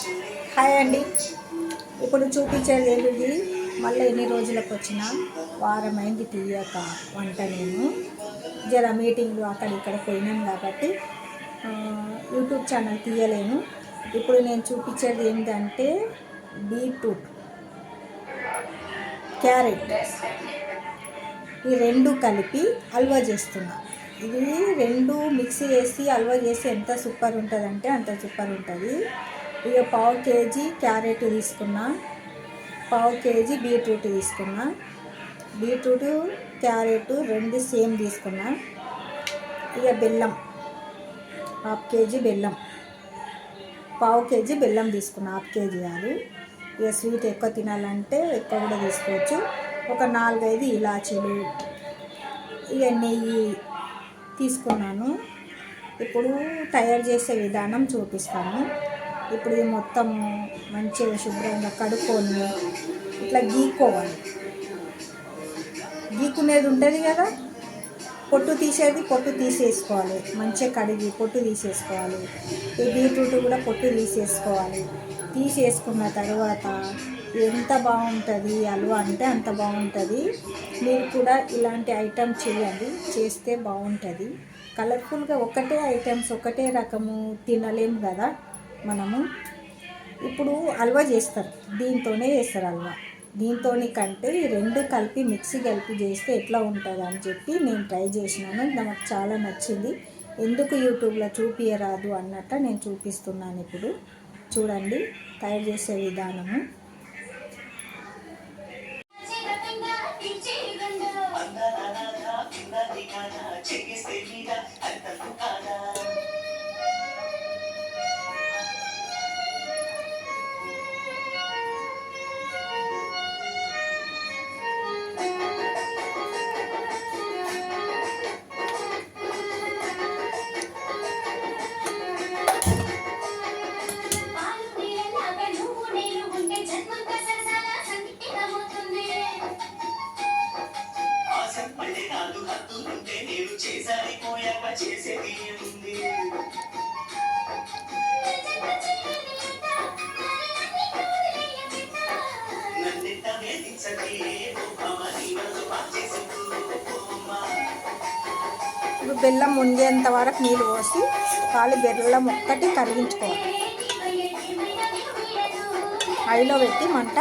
Hi అండి. ఇప్పుడు చూపించేది ఏంటిది? మళ్ళీ ఎన్ని రోజులకు వచ్చిన వారమైంది తీయక వంట నేను. జర మీటింగ్లు అక్కడ ఇక్కడ పోయినాను కాబట్టి యూట్యూబ్ ఛానల్ తీయలేను. ఇప్పుడు నేను చూపించేది ఏంటంటే బీట్రూట్ క్యారెట్. ఈ రెండు కలిపి హల్వా చేస్తున్నా. ఇది రెండు మిక్సీ వేసి హల్వా చేసి ఎంత సూపర్ ఉంటుందంటే అంత సూపర్ ఉంటుంది. ఇక పావు కేజీ క్యారెట్ తీసుకున్నా పావు కేజీ బీట్రూట్ తీసుకున్నా బీట్రూట్ క్యారెట్ రెండు సేమ్ తీసుకున్నా. ఇక బెల్లం హాఫ్ కేజీ బెల్లం పావు కేజీ బెల్లం తీసుకున్నా హాఫ్ కేజీ అది ఇక స్వీట్ ఎక్కువ తినాలంటే ఎక్కువ కూడా తీసుకోవచ్చు. ఒక నాలుగైదు ఇలాచీలు ఇక నెయ్యి తీసుకున్నాను. ఇప్పుడు తయారు చేసే విధానం చూపిస్తాను. ఇప్పుడు ఇది మొత్తం మంచిగా శుభ్రంగా కడుక్కొని ఇట్లా గీక్కోవాలి. గీకునేది ఉంటుంది కదా? పొట్టు తీసేది పొట్టు తీసేసుకోవాలి. మంచిగా కడిగి పొట్టు తీసేసుకోవాలి. ఈ బీట్రూట్ కూడా పొట్టు తీసేసుకోవాలి. తీసేసుకున్న తర్వాత ఎంత బాగుంటుంది హల్వా అంటే అంత బాగుంటుంది. మీరు కూడా ఇలాంటి ఐటమ్ చేయండి. చేస్తే బాగుంటుంది. కలర్ఫుల్గా ఒకటే ఐటమ్స్ ఒకటే రకము తినలేము కదా? మనము ఇప్పుడు హల్వా చేస్తారు. దీంతోనే చేస్తారు హల్వా. దీంతో కంటే ఈ రెండు కలిపి మిక్సీ కలిపి చేస్తే ఎట్లా ఉంటుంది అని చెప్పి నేను ట్రై చేసినాను. నాకు చాలా నచ్చింది. ఎందుకు యూట్యూబ్లో చూపించరాదు అన్నట్టు నేను చూపిస్తున్నాను ఇప్పుడు. చూడండి తయారు చేసే విధానము. నీళ్ళు పోసి కాలి బెల్లం ఒక్కటి కరిగించుకోవాలి. ఐలో పెట్టి మంట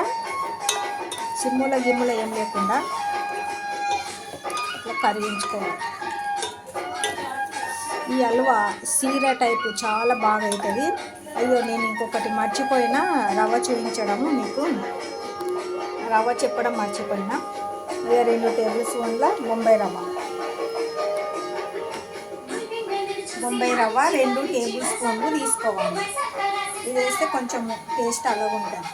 సిమ్ముల గిమ్ముల ఏం లేకుండా ఇట్లా కరిగించుకోవాలి. ఈ హల్వా సీర టైపు చాలా బాగా అవుతుంది. అయ్యో నేను ఇంకొకటి మర్చిపోయినా రవ్వ చూపించడము మీకు. రవ్వ చెప్పడం మర్చిపోయినా. ఇక రెండు టేబుల్ స్పూన్ల బొంబాయి రవ్వ. బొంబాయి రవ్వ రెండు టేబుల్ స్పూన్లు తీసుకోవాలి. ఇది వేస్తే కొంచెం టేస్ట్ అలాగ ఉంటుంది.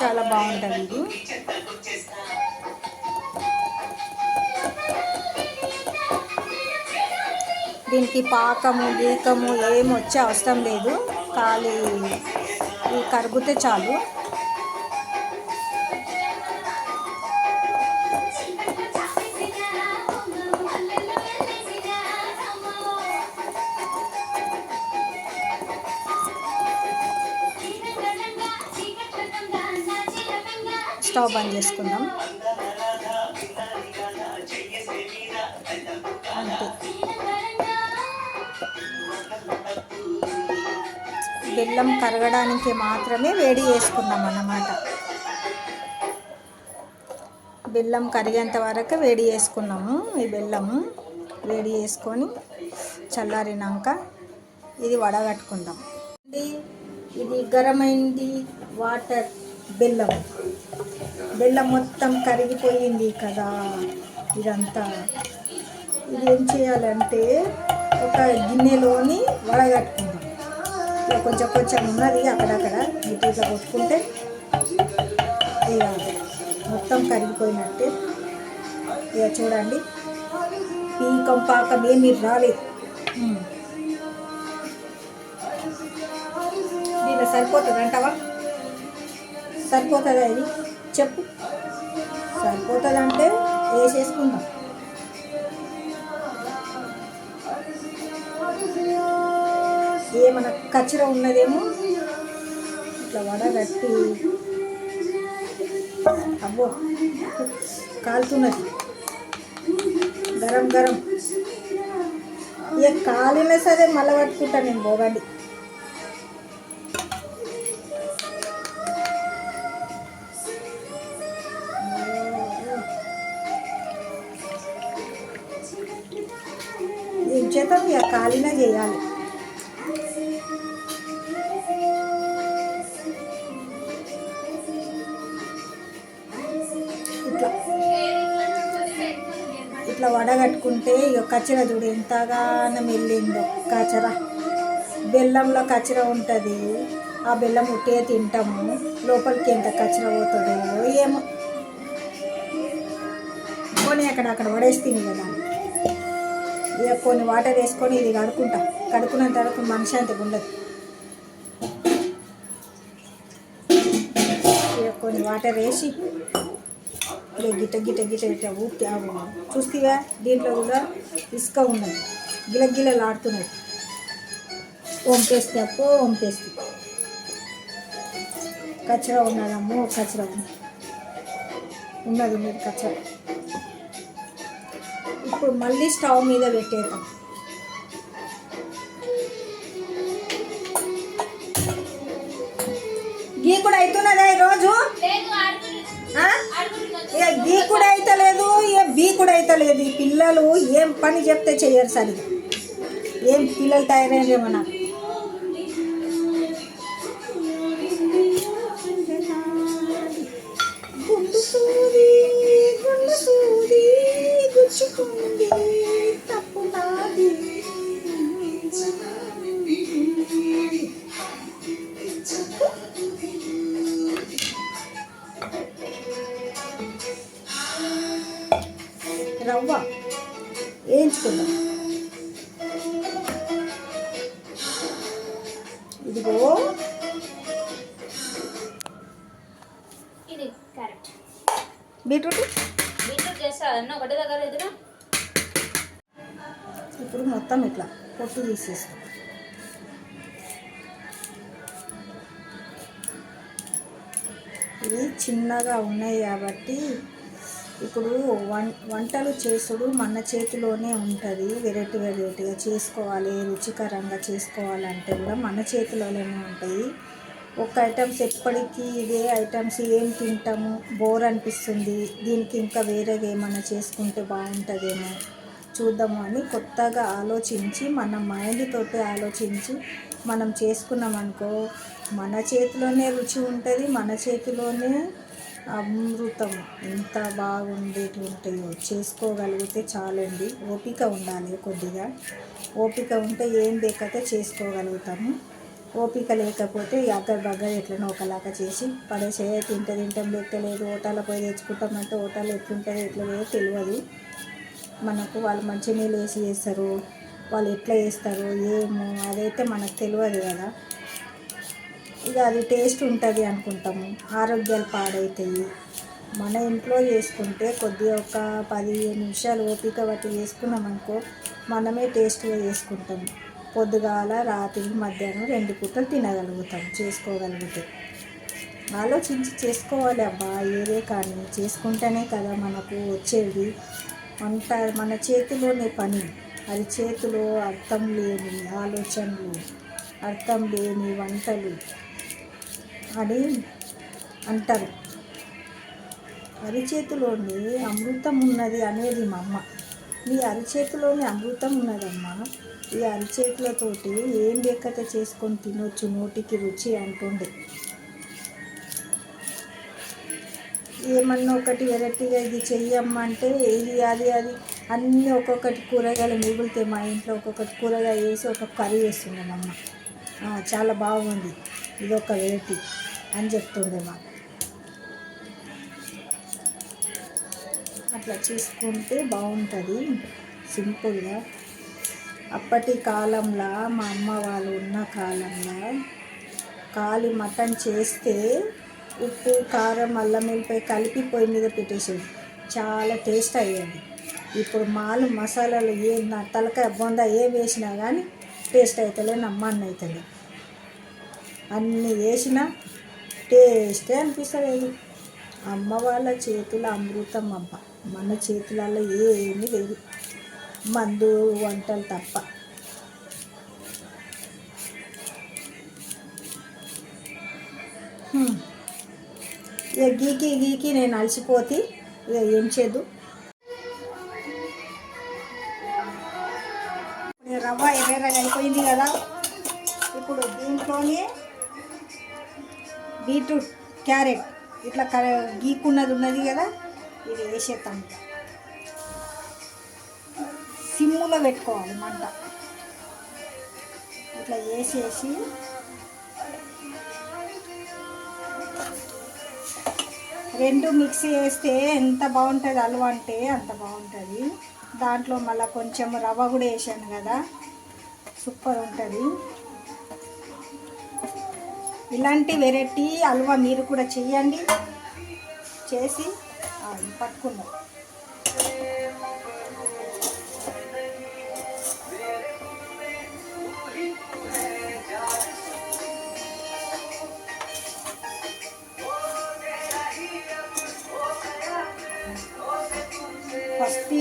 చాలా బాగుంటుంది ఇది. దీనికి పాకము గీకము ఏం వచ్చే అవసరం లేదు. ఖాళీ కరిగితే కరుగుతే చాలు. స్టవ్ బంద్ చేసుకుందాం. అంతే. బెల్లం కరగడానికి మాత్రమే వేడి చేసుకున్నాం అన్నమాట. బెల్లం కరిగేంత వరకు వేడి చేసుకున్నాము ఈ బెల్లము. వేడి చేసుకొని చల్లారినాక ఇది వడగట్టుకుందాం. ఇది ఇది గరమైంది వాటర్. బెల్లం బెల్లం మొత్తం కరిగిపోయింది కదా ఇదంతా. ఇది ఏం చేయాలంటే ఒక గిన్నెలోని వడగట్టుకుందాం. ఇక కొంచెం కొంచెం ఉన్నది అక్కడక్కడ నీటిగా ఇట్లా కొట్టుకుంటే ఇక మొత్తం కరిగిపోయినట్టే. ఇక చూడండి పీకం పాకం ఏమి రాలేదు. దీనిలో సరిపోతుంది అంటావా సరిపోతుందా ఇది? చెప్పు. సరిపోతుందంటే వేసేసుకుందాం. ఏమన్నా కచ్చర ఉన్నదేమో? ఇట్లా వడగట్టి అబ్బో కాలుతున్నది. గరం గరం. ఇక కాలినా సరే మళ్ళీ పట్టుకుంటా నేను పోగండి కచ్చర చూడు ఎంతగానో వెళ్ళిందో కచ్చర బెల్లంలో కచ్చర ఉంటుంది. ఆ బెల్లం ఉట్టే తింటాము. లోపలికి ఎంత కచ్చర పోతుందో ఏమో. పోనీ అక్కడ అక్కడ పడేసి తిని కదా. ఇక కొన్ని వాటర్ వేసుకొని ఇది కడుక్కుంటాం. కడుక్కున్నంత వరకు మనశాంతిగా ఉండదు. ఇక కొన్ని వాటర్ వేసి ఇక గిట్ట గిట్ట గిట్ట గిట్ట ఊపి చూస్తేవా? దీంట్లో కూడా ఇసుక ఉన్నది. గిల గిలలు ఆడుతున్నది వంపేస్తే అప్పో వంపేస్తే. కచ్చరా ఉన్నదమ్మో కచ్చరా ఉన్నది. ఉన్నది ఉన్నది కచ్చరా ఇప్పుడు మళ్ళీ స్టవ్ మీద పెట్టేద్దాం. గీ కూడా అవుతున్నదా ఈరోజు? ఏ ఇక కూడా కూడా అయితలేదు ఇక బీ కూడా అయితలేదు ఈ పిల్లలు ఏం పని చెప్తే చేయరు సరిగా. ఏం పిల్లలు తయారైందేమో నాకు. బీట్రూట్? బీట్రూట్ చేస్తా అన్న ఒకటి దగ్గర ఎదురు. ఇప్పుడు మొత్తం ఇట్లా పొట్టు తీసేస్తాం. ఇవి చిన్నగా ఉన్నాయి కాబట్టి ఇప్పుడు వంటలు చేసుడు మన చేతిలోనే ఉంటుంది. వెరైటీ వెరైటీగా చేసుకోవాలి రుచికరంగా చేసుకోవాలంటే కూడా మన చేతిలోనే ఉంటాయి ఒక ఐటమ్స్ ఎప్పటికీ ఇదే ఐటమ్స్ ఏం తింటాము బోర్ అనిపిస్తుంది. దీనికి ఇంకా వేరేది ఏమైనా చేసుకుంటే బాగుంటుందేమో చూద్దాము అని కొత్తగా ఆలోచించి మన మైండ్తో ఆలోచించి మనం చేసుకున్నాం అనుకో మన చేతిలోనే రుచి ఉంటుంది మన చేతిలోనే అమృతం ఎంత బాగుండేటి ఉంటాయో చేసుకోగలిగితే చాలండి. ఓపిక ఉండాలి కొద్దిగా. ఓపిక ఉంటే ఏం లేకపోతే చేసుకోగలుగుతాము. ఓపిక లేకపోతే అగ్గర్ బగ్గర ఎట్లనో ఒకలాగా చేసి పడేసే తింటే తింటాం లెక్కలేదు ఓటాల పోయి తెచ్చుకుంటామంటే ఓటాలు ఎట్లుంటుందో ఎట్లదో తెలియదు. మనకు వాళ్ళు మంచి నీళ్ళు వేసి చేస్తారు వాళ్ళు ఎట్లా చేస్తారు ఏమో అదైతే మనకు తెలియదు కదా. ఇక అది టేస్ట్ ఉంటుంది అనుకుంటాము ఆరోగ్యాలు పాడవుతాయి మన ఇంట్లో చేసుకుంటే కొద్దిగా ఒక పదిహేను నిమిషాలు ఓపిక బట్టి చేసుకున్నాం అనుకో మనమే టేస్ట్గా చేసుకుంటాం. పొద్దుగాల రాత్రి మధ్యాహ్నం రెండు పూటలు తినగలుగుతాం చేసుకోగలిగితే. ఆలోచించి చేసుకోవాలి అబ్బా ఏదే కానీ. చేసుకుంటేనే కదా మనకు వచ్చేది. వంట మన చేతిలోనే పని. అది చేతిలో అర్థం లేని ఆలోచనలు అర్థం లేని వంటలు అని అంటారు. అరిచేతిలోని అమృతం ఉన్నది అనేది మా అమ్మ. మీ అరిచేతిలోని అమృతం ఉన్నదమ్మా. ఈ అరిచేతులతోటి ఏం లేకతే చేసుకొని తినొచ్చు? నోటికి రుచి అంటుండే. ఏమన్నా ఒకటి వెరైటీగా ఇది చెయ్యమ్మంటే ఇది అది అది. అన్నీ ఒక్కొక్కటి కూరగాయలు మిగులుతాయి. మా ఇంట్లో ఒక్కొక్కటి కూరగాయ వేసి ఒక కర్రీ వేస్తున్నాం అమ్మ. చాలా బాగుంది. ఇది ఒక వెరైటీ అని చెప్తుండే మాకు అట్లా చేసుకుంటే బాగుంటుంది. సింపుల్గా అప్పటి కాలంలో మా అమ్మ వాళ్ళు ఉన్న కాలంలో కాలి మటన్ చేస్తే ఉప్పు కారం అల్లం వెళ్ళిపోయి కలిపి పొయ్యి మీద పెట్టేసేది. చాలా టేస్ట్ అయ్యేది. ఇప్పుడు మాలు మసాలాలు ఏ నా తలకాయ బొంద ఏ వేసినా కానీ టేస్ట్ అవుతలే నమ్మన్న అవుతలే అన్నీ వేసినా టేస్టే అనిపిస్తలేదు. అమ్మ వాళ్ళ చేతుల అమృతం అమ్మ మన చేతులలో ఏమీ లేదు. మందు వంటలు తప్ప. ఇక గీకి గీకి నేను అలసిపోతే ఇక ఏం చేద్దు? రవ్వ ఎర్రగా అయిపోయింది కదా. ఇప్పుడు దీంట్లోనే బీట్రూట్ క్యారెట్ ఇట్లా క గీకున్నది ఉన్నది కదా ఇది వేసేస్తాం ఇక సిమ్ములో పెట్టుకోవాలి మంట. ఇట్లా వేసేసి రెండు మిక్సీ వేస్తే ఎంత బాగుంటుంది హల్వా అంటే అంత బాగుంటుంది. దాంట్లో మళ్ళీ కొంచెం రవ్వ కూడా వేసాను కదా సూపర్ ఉంటుంది. ఇలాంటి వెరైటీ హల్వా మీరు కూడా చేయండి చేసి ఆ,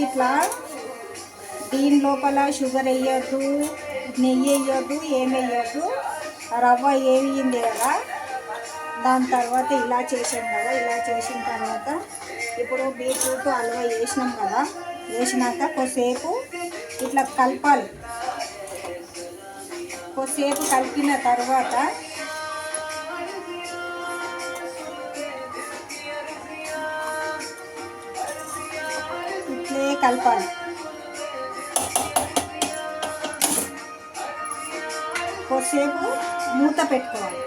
ఇట్లా దీని లోపల షుగర్ వేయద్దు నెయ్యి వేయద్దు ఏమి వేయద్దు. రవ్వ ఏమింది కదా దాని తర్వాత ఇలా చేసాం కదా ఇలా చేసిన తర్వాత ఇప్పుడు బీట్రూట్ హల్వా వేసినాం కదా వేసినాక కొద్దిసేపు ఇట్లా కలపాలి. కొద్దిసేపు కలిపిన తర్వాత కలపాలి. కొద్దిసేపు మూత పెట్టుకోవాలి.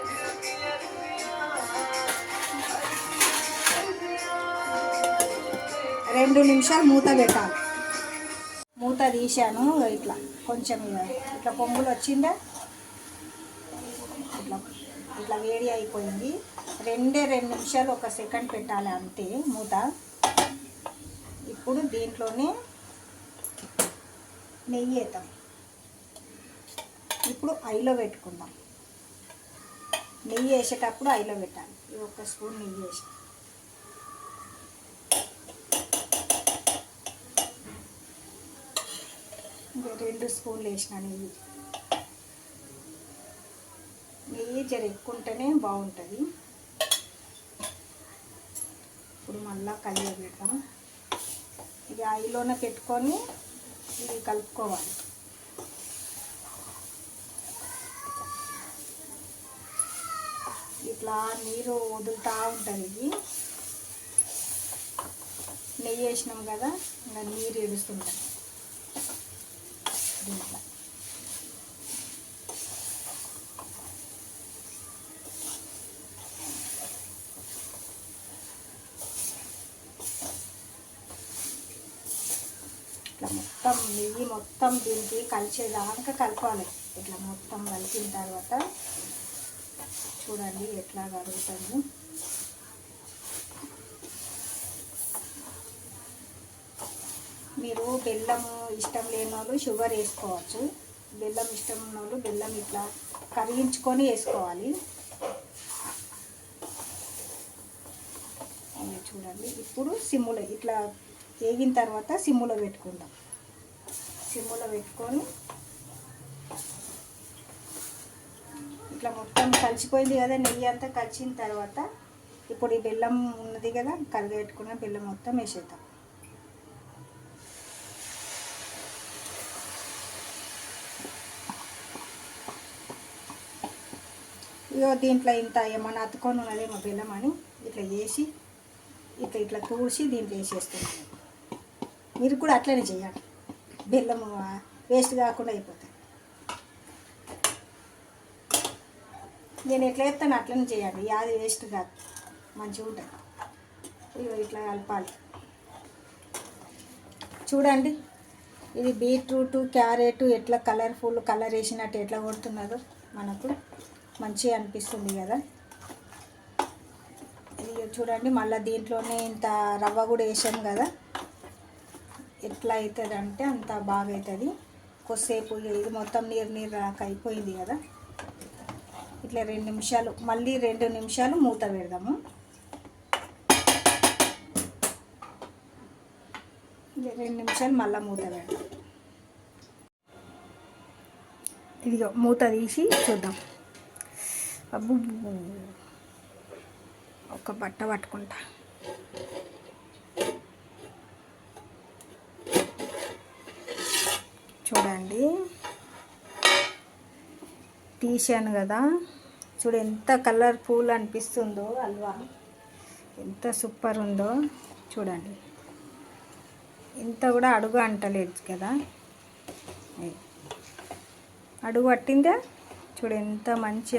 రెండు నిమిషాలు మూత పెట్టాలి. మూత తీశాను ఇట్లా కొంచెం ఇట్లా పొంగులు వచ్చిందా? ఇట్లా ఇట్లా వేడి అయిపోయింది. రెండే రెండు నిమిషాలు ఒక సెకండ్ పెట్టాలి అంతే మూత. ఇప్పుడు దీంట్లోనే నెయ్యి వేద్దాం. ఇప్పుడు ఐలో పెట్టుకుందాం. నెయ్యి వేసేటప్పుడు ఐలో పెట్టాలి. ఈ ఒక్క స్పూన్ నెయ్యి వేసి. రెండు స్పూన్లు వేసిన నెయ్యి. నెయ్యి జర ఎక్కువ ఉంటేనే బాగుంటుంది. ఇప్పుడు మళ్ళా కలియ పెడతాం ఇది ఆయిల్లోనే పెట్టుకొని ఇది కలుపుకోవాలి. ఇట్లా నీరు వదులుతూ ఉంటుంది ఇది. నెయ్యి వేసినాం కదా ఇంకా నీరు ఏడుస్తుంటుంది దీంట్లో ఇట్లా మొత్తం నెయ్యి మొత్తం దీనికి కలిసేదాకా కలపాలి. ఇట్లా మొత్తం కలిపిన తర్వాత చూడండి ఎట్లా కలుగుతుంది. మీరు బెల్లం ఇష్టం లేని వాళ్ళు షుగర్ వేసుకోవచ్చు. బెల్లం ఇష్టం ఉన్న వాళ్ళు బెల్లం ఇట్లా కరిగించుకొని వేసుకోవాలి. చూడండి. ఇప్పుడు సిమ్ములో ఇట్లా వేగిన తర్వాత సిమ్ములో పెట్టుకుందాం. సిమ్ములో పెట్టుకొని ఇట్లా మొత్తం కలిసిపోయింది కదా నెయ్యి అంతా కలిసిన తర్వాత ఇప్పుడు ఈ బెల్లం ఉన్నది కదా కరిగెట్టుకున్న బెల్లం మొత్తం వేసేద్దాం. ఇగో దీంట్లో ఇంత ఏమన్నా అతుకొని ఉన్నదేమో బెల్లం అని ఇట్లా వేసి ఇట్లా ఇట్లా తూసి దీంట్లో వేసేస్తున్నాను మీరు కూడా అట్లనే చేయాలి. బెల్లము వేస్ట్ కాకుండా అయిపోతుంది నేను ఎట్లా చెప్తాను అట్లనే చేయండి యాది వేస్ట్ కాదు. మంచిగా ఉంటుంది ఇగో ఇట్లా కలపాలి. చూడండి. ఇది బీట్రూట్ క్యారెట్ ఎట్లా కలర్ఫుల్ కలర్ వేసినట్టు ఎట్లా కొడుతున్నదో మనకు మంచిగా అనిపిస్తుంది కదా. ఇది చూడండి. మళ్ళీ దీంట్లోనే ఇంత రవ్వ కూడా వేసాం కదా. ఎట్లా అవుతుంది అంటే అంత బాగా అవుతుంది కొద్దిసేపు ఇది మొత్తం నీరు నీరు రాక అయిపోయింది కదా. ఇట్లా రెండు నిమిషాలు మళ్ళీ రెండు నిమిషాలు మూత పెడదాము. రెండు నిమిషాలు మళ్ళీ మూత పెడదాం. ఇదిగో మూత తీసి చూద్దాం. అబ్బు ఒక బట్ట పట్టుకుంటా. చూడండి. తీసాను కదా. చూడు ఎంత కలర్ఫుల్ అనిపిస్తుందో హల్వా ఎంత సూపర్ ఉందో చూడండి. ఇంత కూడా అడుగు అంటలేదు కదా. అడుగు పట్టిందా? చూడు ఎంత మంచి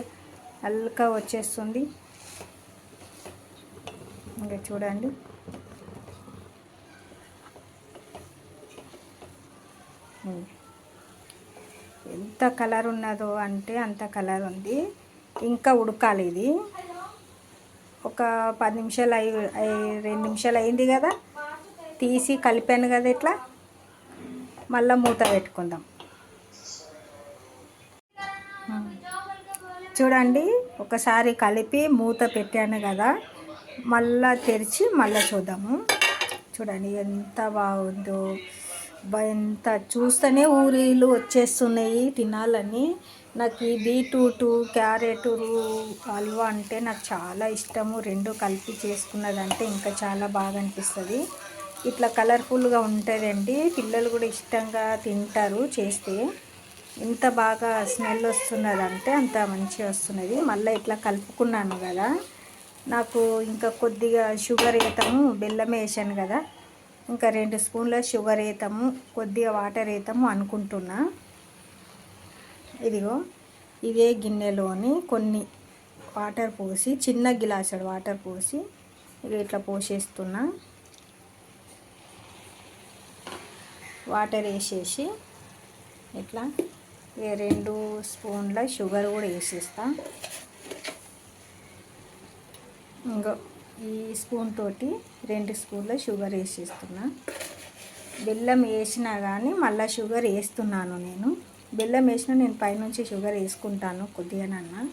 హల్కా వచ్చేస్తుంది. ఇంకా చూడండి. ఉమ్. ఎంత కలర్ ఉన్నదో అంటే అంత కలర్ ఉంది. ఇంకా ఉడకాలి ఇది. ఒక పది నిమిషాలు అయి రెండు నిమిషాలు అయింది కదా. తీసి కలిపాను కదా ఇట్లా. మళ్ళీ మూత పెట్టుకుందాం. చూడండి ఒకసారి కలిపి మూత పెట్టాను కదా. మళ్ళా తెరిచి మళ్ళీ చూద్దాము. చూడండి ఎంత బాగుందో. ఎంత చూస్తేనే ఊరిలు వచ్చేస్తున్నాయి తినాలని. నాకు ఈ బీట్రూటు క్యారెట్ హల్వా అంటే నాకు చాలా ఇష్టము. రెండు కలిపి చేసుకున్నదంటే ఇంకా చాలా బాగా అనిపిస్తుంది. ఇట్లా కలర్ఫుల్గా ఉంటుందండి. పిల్లలు కూడా ఇష్టంగా తింటారు చేస్తే. ఎంత బాగా స్మెల్ వస్తున్నదంటే అంత మంచిగా వస్తున్నది. మళ్ళీ ఇట్లా కలుపుకున్నాను కదా. నాకు ఇంకా కొద్దిగా షుగర్ వేతాము బెల్లం వేసాను కదా. ఇంకా రెండు స్పూన్ల షుగర్ వేతాము కొద్దిగా వాటర్ వేతాము అనుకుంటున్నా. ఇదిగో ఇదే గిన్నెలోని కొన్ని వాటర్ పోసి చిన్న గిలాసుడు వాటర్ పోసి ఇక ఇట్లా పోసేస్తున్నా. వాటర్ వేసేసి ఇట్లా ఇక రెండు స్పూన్ల షుగర్ కూడా వేసేస్తా. ఇంకో ఈ స్పూన్ తోటి రెండు స్పూన్ల షుగర్ వేసేస్తున్నా. బెల్లం వేసినా కానీ మళ్ళీ షుగర్ వేస్తున్నాను నేను. బెల్లం వేసినా నేను పైనుంచి షుగర్ వేసుకుంటాను కొద్దిగానన్నా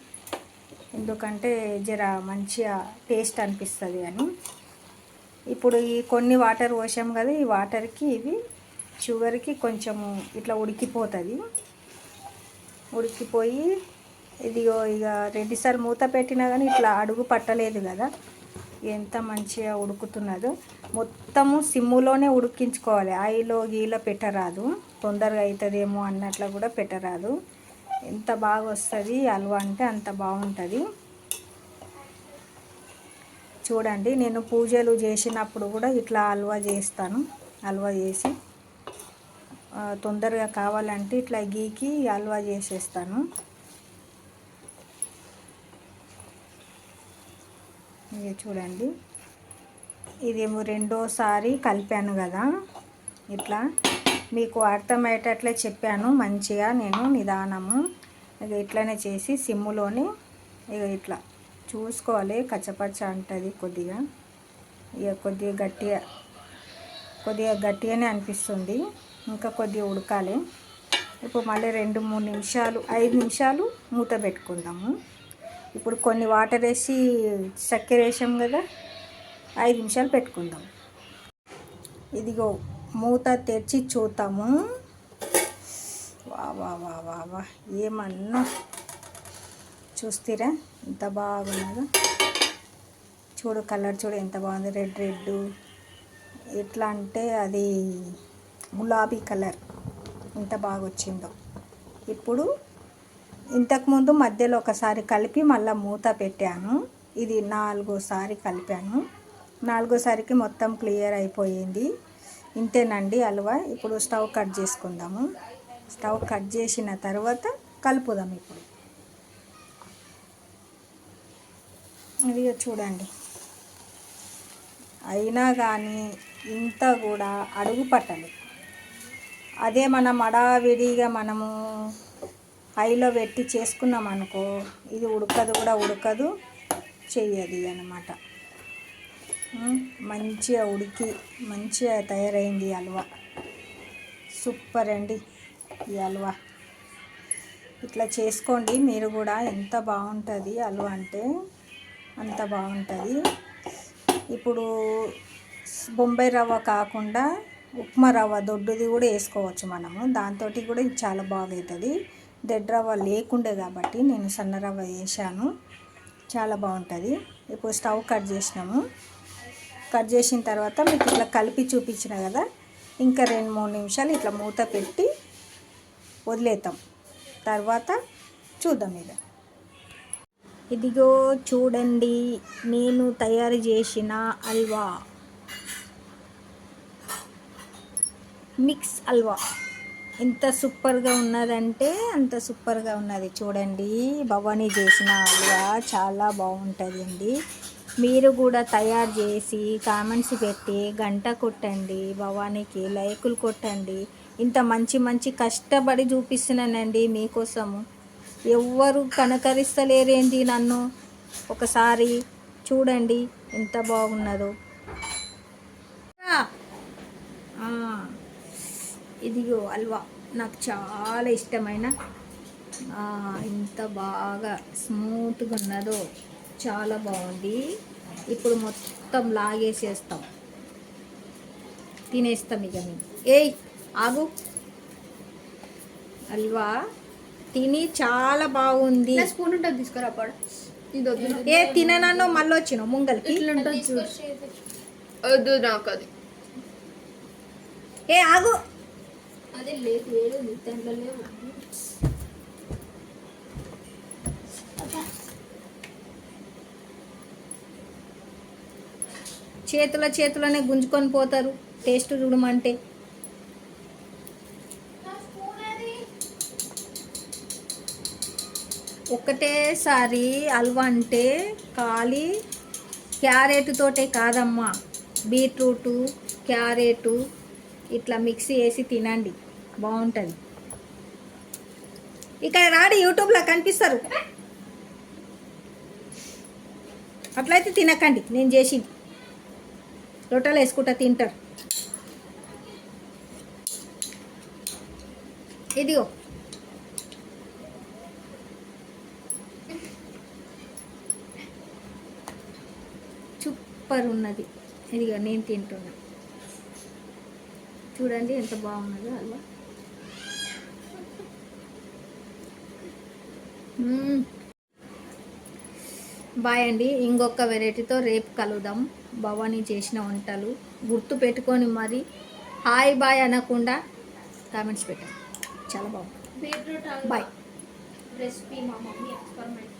ఎందుకంటే జర మంచిగా టేస్ట్ అనిపిస్తుంది అని. ఇప్పుడు ఈ కొన్ని వాటర్ పోసాం కదా ఈ వాటర్కి ఇవి షుగర్కి కొంచెము ఇట్లా ఉడికిపోతుంది. ఉడికిపోయి ఇదిగో ఇక రెండుసార్లు మూత పెట్టినా కానీ ఇట్లా అడుగు పట్టలేదు కదా. ఎంత మంచిగా ఉడుకుతున్నదో మొత్తము సిమ్ములోనే ఉడికించుకోవాలి. ఆయిలో గీలో పెట్టరాదు. తొందరగా అవుతుందేమో అన్నట్లు కూడా పెట్టరాదు. ఎంత బాగా వస్తుంది హల్వా అంటే అంత బాగుంటుంది. చూడండి నేను పూజలు చేసినప్పుడు కూడా ఇట్లా హల్వా చేస్తాను. హల్వా చేసి తొందరగా కావాలంటే ఇట్లా గీకి హల్వా చేసేస్తాను. ఇది చూడండి. ఇదేమో రెండోసారి కలిపాను కదా. ఇట్లా మీకు అర్థమయ్యేటట్లే చెప్పాను. మంచిగా నేను నిదానము. ఇక ఇట్లనే చేసి సిమ్ములోని ఇక ఇట్లా చూసుకోవాలి. కచ్చపచ్చ అంటుంది కొద్దిగా. ఇక కొద్దిగా గట్టిగా కొద్దిగా గట్టిగానే అనిపిస్తుంది. ఇంకా కొద్దిగా ఉడకాలి. ఇప్పుడు మళ్ళీ రెండు మూడు నిమిషాలు ఐదు నిమిషాలు మూత పెట్టుకుందాము. ఇప్పుడు కొన్ని వాటర్ వేసి చక్కెర వేసాం కదా ఐదు నిమిషాలు పెట్టుకుందాం. ఇదిగో మూత తెరిచి చూద్దాము. వా వా వా వా వా ఏమన్నా చూస్తారా? ఎంత బాగున్నదో? చూడు కలర్ చూడు ఎంత బాగుంది. Red red. ఎట్లా అంటే అది గులాబీ కలర్. ఎంత బాగా వచ్చిందో ఇప్పుడు ఇంతకుముందు మధ్యలో ఒకసారి కలిపి మళ్ళీ మూత పెట్టాను. ఇది నాలుగోసారి కలిపాను. నాలుగోసారికి మొత్తం క్లియర్ అయిపోయింది. ఇంతేనండి హల్వా ఇప్పుడు స్టవ్ కట్ చేసుకుందాము. స్టవ్ కట్ చేసిన తర్వాత కలుపుదాం ఇప్పుడు. ఇది చూడండి. అయినా కానీ ఇంత కూడా అడుగు పట్టలేదు. అదే మనం అడావిడిగా మనము ఐలో పెట్టి చేసుకున్నాం అనుకో ఇది ఉడకదు కూడా ఉడకదు చెయ్యదు అనమాట మంచిగా ఉడికి మంచిగా తయారైంది హల్వా. సూపర్ అండి ఈ హల్వా. ఇట్లా చేసుకోండి మీరు కూడా ఎంత బాగుంటుంది హల్వా అంటే అంత బాగుంటుంది. ఇప్పుడు బొంబాయి రవ్వ కాకుండా ఉప్మా రవ్వ దొడ్డుది కూడా వేసుకోవచ్చు మనము. దాంతో కూడా ఇది చాలా బాగుతుంది. దెడ్ రవ్వ లేకుండే కాబట్టి నేను సన్న రవ్వ వేసాను చాలా బాగుంటుంది. ఇప్పుడు స్టవ్ కట్ చేసినాము. కట్ చేసిన తర్వాత మీకు ఇట్లా కలిపి చూపించిన కదా ఇంకా రెండు మూడు నిమిషాలు ఇట్లా మూత పెట్టి వదిలేతాం తర్వాత చూద్దాం ఇక. ఇదిగో చూడండి నేను తయారు చేసిన అల్వా. మిక్స్ హల్వా ఎంత సూపర్గా ఉన్నదంటే అంత సూపర్గా ఉన్నది. చూడండి భవానీ చేసిన హల్వా చాలా బాగుంటుంది అండి మీరు కూడా తయారు చేసి కామెంట్స్ పెట్టి గంట కొట్టండి భవానీకి లైకులు కొట్టండి. ఇంత మంచి మంచి కష్టపడి చూపిస్తున్నానండి మీకోసము. ఎవ్వరు కనకరిస్తలేరేంటి నన్ను? ఒకసారి చూడండి ఎంత బాగున్నదో ఆ, ఇదిగో హల్వా నాకు చాలా ఇష్టమైన ఆ, ఇంత బాగా స్మూత్గా ఉన్నదో చాలా బాగుంది. ఇప్పుడు మొత్తం లాగేసేస్తాం. తినేస్తాం ఇక మేము. ఏయ్ ఆగు. హల్వా తిని చాలా బాగుంది. స్పూన్ ఉంటుంది తీసుకురా పడ. ఏ తిననన్ను మళ్ళీ వచ్చినావు ముంగల్కి. ఇట్లా ఉంటుంది చూడు. వద్దు నాకు అది. ఏ ఆగు. అదే లేదు దాంట్లో లేవు చేతుల చేతులనే గుంజుకొని పోతారు టేస్ట్ చూడమంటే. ఒకటేసారి హల్వా అంటే ఖాళీ క్యారెట్ తోటే కాదమ్మా. బీట్రూటు క్యారెటు ఇట్లా మిక్సీ వేసి తినండి. బాగుంటుంది. ఇక్కడ రాడి యూట్యూబ్లో కనిపిస్తారు. అట్లయితే తినకండి. నేను చేసింది. రొట్టెలు వేసుకుంటా తింటారు. ఇదిగో. సూపర్ ఉన్నది. ఇదిగో నేను తింటున్నా. చూడండి ఎంత బాగున్నదో హల్వా. బాయ్ అండి ఇంకొక వెరైటీతో రేపు కలుద్దాం. భవానీ చేసిన వంటలు గుర్తు పెట్టుకొని మరి హాయ్ బాయ్ అనకుండా కామెంట్స్ పెట్టండి. చాలా బాగుంది. బాయ్. రెసిపీ మా మమ్మీ ఎక్స్పెరిమెంట్.